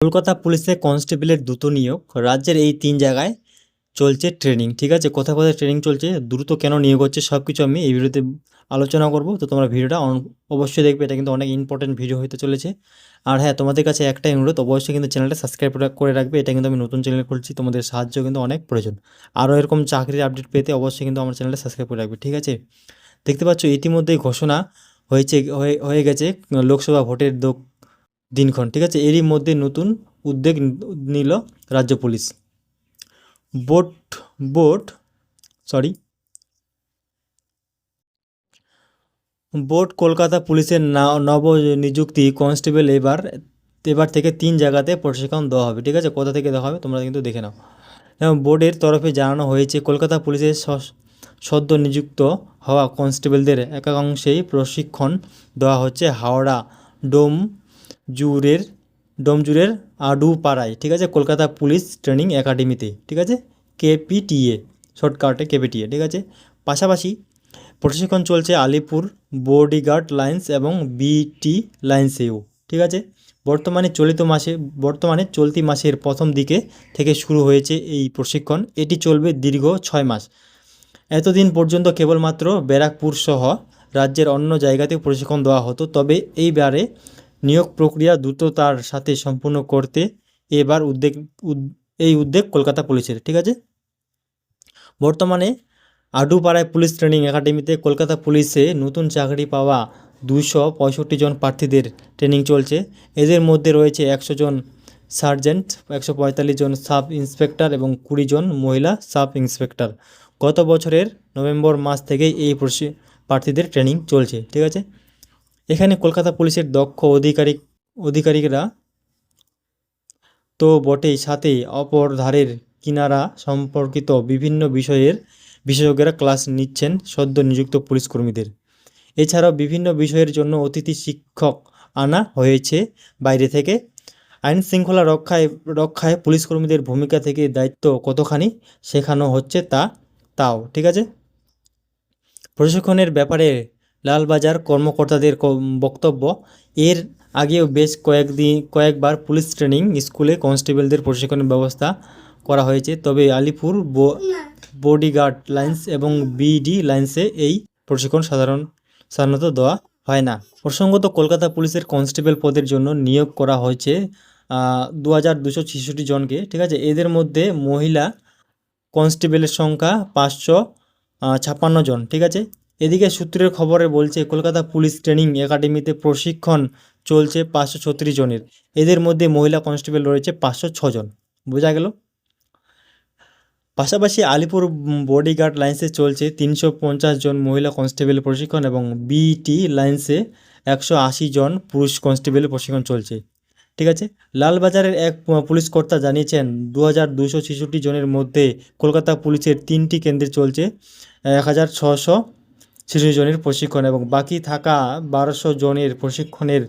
কলকাতা পুলিশে কনস্টেবলের দ্রুত নিয়োগ। রাজ্যের এই তিন জায়গায় চলছে ট্রেনিং ঠিক আছে? কোথায় কোথায় ট্রেনিং চলছে, দ্রুত কেন নিয়োগ হচ্ছে সব কিছু আমি এই ভিডিওতে আলোচনা করব। তো তোমরা ভিডিওটা অবশ্যই দেখবে, এটা কিন্তু অনেক ইম্পর্টেন্ট ভিডিও হতে চলেছে। আর হ্যাঁ তোমাদের কাছে একটাই অনুরোধ, অবশ্যই কিন্তু চ্যানেলটা সাবস্ক্রাইব করে রাখবে। এটা কিন্তু আমি নতুন চ্যানেল খুলছি, তোমাদের সাহায্য কিন্তু অনেক প্রয়োজন। আরও এরকম চাকরির আপডেট পেতে অবশ্যই কিন্তু আমার চ্যানেলটা সাবস্ক্রাইব করে রাখবে, ঠিক আছে? দেখতে পাচ্ছ, ইতিমধ্যেই ঘোষণা হয়েছে, হয়ে গেছে, লোকসভা ভোটের দিনক্ষণ, ঠিক আছে? এরই মধ্যে নতুন উদ্যোগ নিল রাজ্য police. Boat boat sorry board Kolkata পুলিশের নব নিযুক্তি কনস্টেবল এবার এবার থেকে তিন জায়গাতে প্রশিক্ষণ দেওয়া হবে, ঠিক আছে? কোথা থেকে দেওয়া হবে তোমরা কিন্তু দেখে নাও। এবং বোর্ডের তরফে জানানো হয়েছে, কলকাতা পুলিশের সদ্য নিযুক্ত হওয়া কনস্টেবলদের একাংশেই প্রশিক্ষণ দেওয়া হচ্ছে হাওড়া ডোম জুরের, ডোমজুরের আডুপাড়ায়, ঠিক আছে? কলকাতা পুলিশ ট্রেনিং একাডেমিতে, ঠিক আছে? কেপিটিএ, শর্টকাটে কেপিটিএ, ঠিক আছে? পাশাপাশি প্রশিক্ষণ চলছে আলিপুর বডিগার্ড লাইন্স এবং বিটি লাইন্সেও, ঠিক আছে? বর্তমানে চলিত মাসে, বর্তমানে চলতি মাসের প্রথম দিকে থেকে শুরু হয়েছে এই প্রশিক্ষণ। এটি চলবে দীর্ঘ ছয় মাস। এতদিন পর্যন্ত কেবলমাত্র ব্যারাকপুর সহ রাজ্যের অন্য জায়গাতেও প্রশিক্ষণ দেওয়া হতো। তবে এইবারে নিয়োগ প্রক্রিয়া দ্রুততার সাথে সম্পূর্ণ করতে এবার উদ্যোগ উদ- এই উদ্যোগ কলকাতা পুলিশের, ঠিক আছে? বর্তমানে আডুপাড়ায় পুলিশ ট্রেনিং একাডেমিতে কলকাতা পুলিশে নতুন চাকরি পাওয়া দুশো পঁয়ষট্টি জন প্রার্থীদের ট্রেনিং চলছে। এদের মধ্যে রয়েছে একশো জন সার্জেন্ট, একশো পঁয়তাল্লিশ জন সাব ইন্সপেক্টর এবং কুড়ি জন মহিলা সাব ইন্সপেক্টর। গত বছরের নভেম্বর মাস থেকেই এই প্রার্থীদের ট্রেনিং চলছে, ঠিক আছে? এখানে কলকাতা পুলিশের দক্ষ অধিকারিক, অধিকারিকরা তো বটেই সাথে অপর ধারের কিনারা সম্পর্কিত বিভিন্ন বিষয়ের বিশেষজ্ঞরা ক্লাস নিচ্ছেন সদ্য নিযুক্ত পুলিশ কর্মীদের। এছাড়াও বিভিন্ন বিষয়ের জন্য অতিথি শিক্ষক আনা হয়েছে বাইরে থেকে। আইন শৃঙ্খলা রক্ষায় রক্ষায় পুলিশ কর্মীদের ভূমিকা থেকে দায়িত্ব কতখানি শেখানো হচ্ছে তা, তাও, ঠিক আছে? প্রশিক্ষণের ব্যাপারে লালবাজার কর্মকর্তাদের বক্তব্য। এর আগেও বেশ কয়েকদিন, কয়েকবার পুলিশ ট্রেনিং স্কুলে কনস্টেবলদের প্রশিক্ষণের ব্যবস্থা করা হয়েছে। তবে আলিপুর বডিগার্ড লাইন্স এবং বিডি লাইন্সে এই প্রশিক্ষণ সাধারণ, সাধারণত দেওয়া হয় না। প্রসঙ্গত, কলকাতা পুলিশের কনস্টেবল পদের জন্য নিয়োগ করা হয়েছে দু হাজার দুশো ছেষট্টি জনকে। ঠিক আছে, এদের মধ্যে মহিলা কনস্টেবলের সংখ্যা পাঁচশো ছাপ্পান্ন জন। ঠিক আছে এদিকে সূত্রের খবরে বলছে, কলকাতা পুলিশ ট্রেনিং একাডেমিতে প্রশিক্ষণ চলছে পাঁচশো ছত্রিশ জনের। এদের মধ্যে মহিলা কনস্টেবল রয়েছে পাঁচশো ছজন বোঝা গেল? পাশাপাশি আলিপুর বডিগার্ড লাইন্সে চলছে তিনশো পঞ্চাশ জন মহিলা কনস্টেবল প্রশিক্ষণ এবং বিটি লাইন্সে একশো আশি জন পুরুষ কনস্টেবলের প্রশিক্ষণ চলছে। ঠিক আছে? লালবাজারের এক পুলিশ কর্তা জানিয়েছেন দু হাজার দুশো ছেষট্টি জনের মধ্যে কলকাতা পুলিশের তিনটি কেন্দ্রে চলছে, এক হাজার ছশো ছেষট্টি জনের প্রশিক্ষণ এবং বাকি থাকা বারোশো জনের প্রশিক্ষণের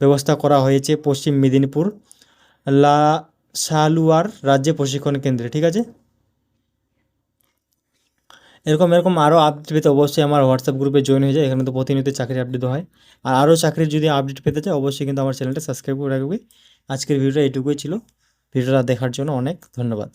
ব্যবস্থা করা হয়েছে পশ্চিম মেদিনীপুর লা সালুয়ার রাজ্যে প্রশিক্ষণ কেন্দ্রে, ঠিক আছে? এরকম এরকম আরও আপডেট পেতে অবশ্যই আমার হোয়াটসঅ্যাপ গ্রুপে জয়েন হয়ে যায়, এখানে তো প্রতিনিয়ত চাকরির আপডেট হয়। আর আরও চাকরির যদি আপডেট পেতে চাই অবশ্যই কিন্তু আমার চ্যানেলটা সাবস্ক্রাইব করে রাখবে। আজকের ভিডিওটা এটুকুই ছিল। ভিডিওটা দেখার জন্য অনেক ধন্যবাদ।